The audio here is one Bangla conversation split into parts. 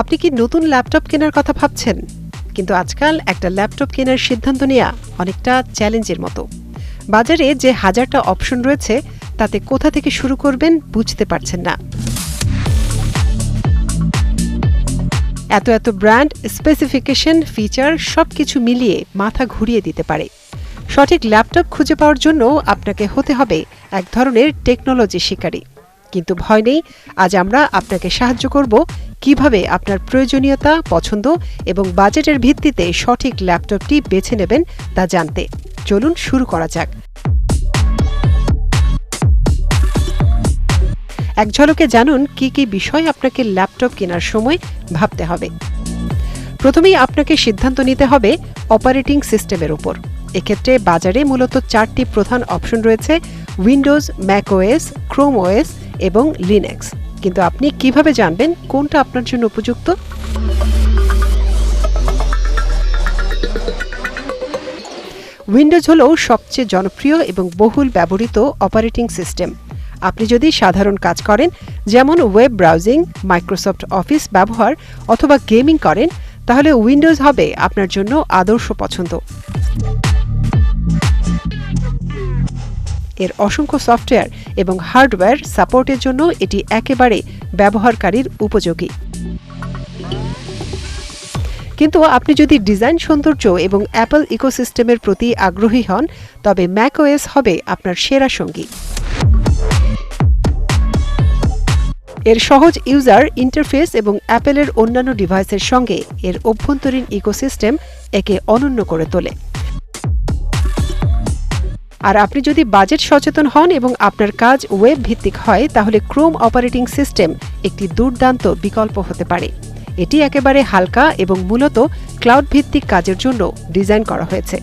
আপনি কি নতুন ল্যাপটপ কেনার কথা ভাবছেন? কিন্তু আজকাল একটা ল্যাপটপ কেনার সিদ্ধান্ত নেওয়া অনেকটা চ্যালেঞ্জের মতো। বাজারে যে হাজারটা অপশন রয়েছে, তাতে কোথা থেকে শুরু করবেন বুঝতে পারছেন না। এত এত ব্র্যান্ড, স্পেসিফিকেশন, ফিচার সব কিছু মিলিয়ে মাথা ঘুরিয়ে দিতে পারে। সঠিক ল্যাপটপ খুঁজে পাওয়ার জন্য আপনাকে হতে হবে এক ধরনের টেকনোলজি শিকারী। কিন্তু ভয় নেই। আজ আমরা আপনাকে সাহায্য করব কীভাবে আপনার প্রয়োজনীয়তা, পছন্দ এবং বাজেটের ভিত্তিতে সঠিক ল্যাপটপটি বেছে নেবেন তা জানতে। চলুন শুরু করা যাক। এক ঝলকে জানুন কি কি বিষয় আপনাকে ল্যাপটপ কেনার সময় ভাবতে হবে। প্রথমেই আপনাকে সিদ্ধান্ত নিতে হবে অপারেটিং সিস্টেমের উপর এক্ষেত্রে বাজারে মূলত চারটি প্রধান অপশন রয়েছে, Windows, Mac OS, Chrome OS এবং লিনেক্স কিন্তু আপনি কীভাবে জানবেন কোনটা আপনার জন্য উপযুক্ত? উইন্ডোজ হল সবচেয়ে জনপ্রিয় এবং বহুল ব্যবহৃত অপারেটিং সিস্টেম আপনি যদি সাধারণ কাজ করেন, যেমন ওয়েব ব্রাউজিং মাইক্রোসফট অফিস ব্যবহার অথবা গেমিং করেন, তাহলে উইন্ডোজ হবে আপনার জন্য আদর্শ পছন্দ। এর অসংখ্য সফটওয়্যার এবং হার্ডওয়্যার সাপোর্টের জন্য এটি একেবারে ব্যবহারকারীর উপযোগী। কিন্তু আপনি যদি ডিজাইন সৌন্দর্য এবং অ্যাপল ইকোসিস্টেমের প্রতি আগ্রহী হন, তবে ম্যাকওএস হবে আপনার সেরা সঙ্গী। এর সহজ ইউজার ইন্টারফেস এবং অ্যাপেলের অন্যান্য ডিভাইসের সঙ্গে এর অভ্যন্তরীণ ইকোসিস্টেম একে অনন্য করে তোলে। আর আপনি যদি বাজেট সচেতন হন এবং আপনার কাজ ওয়েব ভিত্তিক হয়, তাহলে ক্রোম অপারেটিং সিস্টেম একটি দুর্দান্ত বিকল্প হতে পারে। এটি একেবারে হালকা এবং মূলত ক্লাউড ভিত্তিক কাজের জন্য ডিজাইন করা হয়েছে।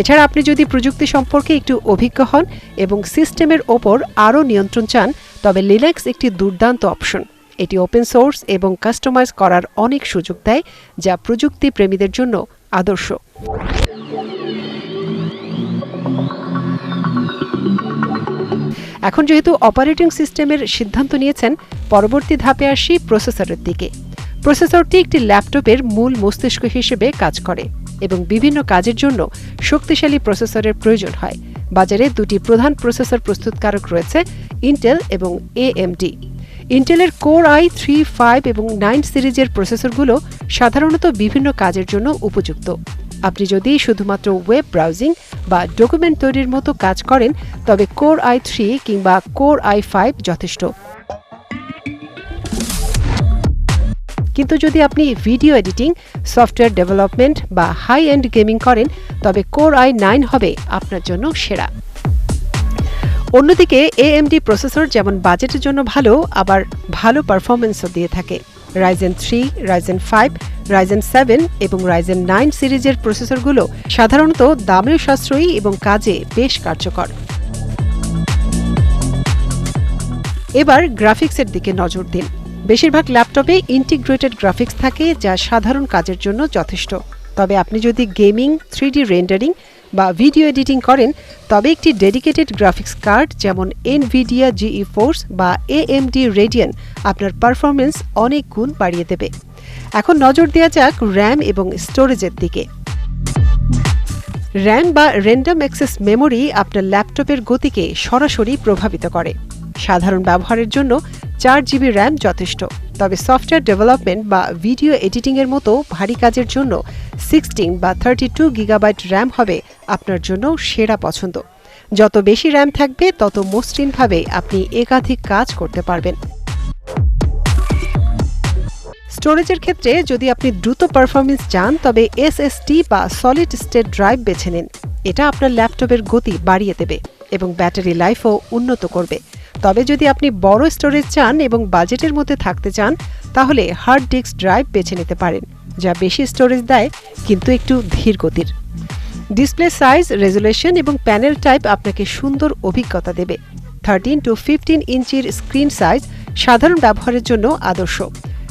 এছাড়া আপনি যদি প্রযুক্তি সম্পর্কে একটু অভিজ্ঞ হন এবং সিস্টেমের ওপর আরও নিয়ন্ত্রণ চান, তবে লিনাক্স একটি দুর্দান্ত অপশন। এটি ওপেন সোর্স এবং কাস্টমাইজ করার অনেক সুযোগ দেয়, যা প্রযুক্তি প্রেমীদের জন্য আদর্শ। এখন যেহেতু অপারেটিং সিস্টেমের সিদ্ধান্ত নিয়েছেন, পরবর্তী ধাপে আসি প্রসেসরের দিকে। প্রসেসরটি একটি ল্যাপটপের মূল মস্তিষ্ক হিসেবে কাজ করে এবং বিভিন্ন কাজের জন্য শক্তিশালী প্রসেসরের প্রয়োজন হয়। বাজারে দুটি প্রধান প্রসেসর প্রস্তুতকারক রয়েছে ইন্টেল এবং এএমডি ইন্টেলের কোর আই থ্রি ফাইভ এবং নাইন সিরিজের প্রসেসরগুলো সাধারণত বিভিন্ন কাজের জন্য উপযুক্ত। আপনি যদি শুধুমাত্র ওয়েব ব্রাউজিং বা ডকুমেন্ট তৈরির মতো কাজ করেন, তবে কোর আই থ্রি কিংবা কোর আই ফাইভ যথেষ্ট। কিন্তু যদি আপনি ভিডিও এডিটিং সফটওয়্যার ডেভেলপমেন্ট বা হাই এন্ড গেমিং করেন, তবে কোর আই নাইন হবে আপনার জন্য সেরা। অন্যদিকে এএমডি প্রসেসর যেমন বাজেটের জন্য ভালো, আবার ভালো পারফরমেন্সও দিয়ে থাকে। Ryzen three Ryzen five Ryzen seven এবং রাইজেন নাইন সিরিজের প্রসেসরগুলো সাধারণত দামেও সাশ্রয়ী এবং কাজে বেশ কার্যকর। এবার গ্রাফিক্সের দিকে নজর দিন। বেশিরভাগ ল্যাপটপে ইন্টিগ্রেটেড গ্রাফিক্স থাকে যা সাধারণ কাজের জন্য যথেষ্ট। তবে আপনি যদি গেমিং থ্রি রেন্ডারিং বা ভিডিও এডিটিং করেন, তবে একটি ডেডিকেটেড গ্রাফিক্স কার্ড যেমন এনভিডিয়া জিই ফোর্স বা এএমডি রেডিয়ান আপনার পারফরমেন্স অনেক গুণ বাড়িয়ে দেবে। এখন নজর দেওয়া যাক র্যাম এবং স্টোরেজের দিকে। র্যাম বা র্যান্ডাম অ্যাক্সেস মেমোরি আপনার ল্যাপটপের গতিকে সরাসরি প্রভাবিত করে। সাধারণ ব্যবহারের জন্য চার জিবি র্যাম যথেষ্ট, তবে সফটওয়্যার ডেভেলপমেন্ট বা ভিডিও এডিটিংয়ের মতো ভারী কাজের জন্য সিক্সটিন বা থার্টি টু গিগাবাইট র্যাম হবে আপনার জন্য সেরা পছন্দ। যত বেশি র্যাম থাকবে, তত মসৃণভাবে আপনি একাধিক কাজ করতে পারবেন। স্টোরেজের ক্ষেত্রে যদি আপনি দ্রুত পারফরমেন্স চান, তবে এসএসডি বা সলিড স্টেট ড্রাইভ বেছে নিন। এটা আপনার ল্যাপটপের গতি বাড়িয়ে দেবে এবং ব্যাটারি লাইফও উন্নত করবে। তবে যদি আপনি বড় স্টোরেজ চান এবং বাজেটের মধ্যে থাকতে চান, তাহলে হার্ড ডিস্ক ড্রাইভ বেছে নিতে পারেন, যা বেশি স্টোরেজ দেয়, কিন্তু একটু ধীর গতির। ডিসপ্লে সাইজ রেজুলেশন এবং প্যানেল টাইপ আপনাকে সুন্দর অভিজ্ঞতা দেবে। থার্টিন টু ফিফটিন ইঞ্চির স্ক্রিন সাইজ সাধারণ ব্যবহারের জন্য আদর্শ।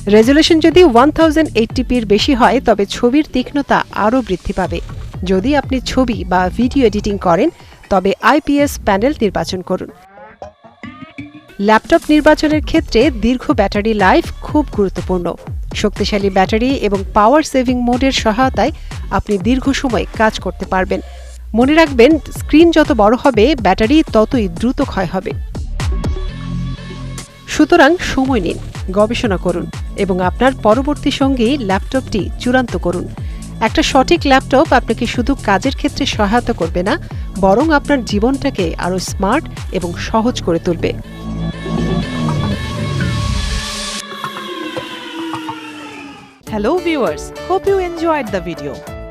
রেজুলেশন যদি ওয়ান থাউজেন্ড এইটটিপির বেশি হয়, তবে ছবির তীক্ষ্ণতা আরও বৃদ্ধি পাবে। যদি আপনি ছবি বা ভিডিও এডিটিং করেন, তবে আইপিএস প্যানেল নির্বাচন করুন। ল্যাপটপ নির্বাচনের ক্ষেত্রে দীর্ঘ ব্যাটারি লাইফ খুব গুরুত্বপূর্ণ। শক্তিশালী ব্যাটারি এবং পাওয়ার সেভিং মোডের সহায়তায় আপনি দীর্ঘ সময় কাজ করতে পারবেন। মনে রাখবেন, স্ক্রিন যত বড় হবে, ব্যাটারি ততই দ্রুত ক্ষয় হবে। সুতরাং সময় নিন, গবেষণা করুন। এবং আপনার পরবর্তী সঙ্গী ল্যাপটপটি চূড়ান্ত করুন। একটা সঠিক ল্যাপটপ আপনাকে শুধু কাজের ক্ষেত্রে সহায়তা করবে না, বরং আপনার জীবনটাকে আরও স্মার্ট এবং সহজ করে তুলবে। Hello viewers hope you enjoyed the video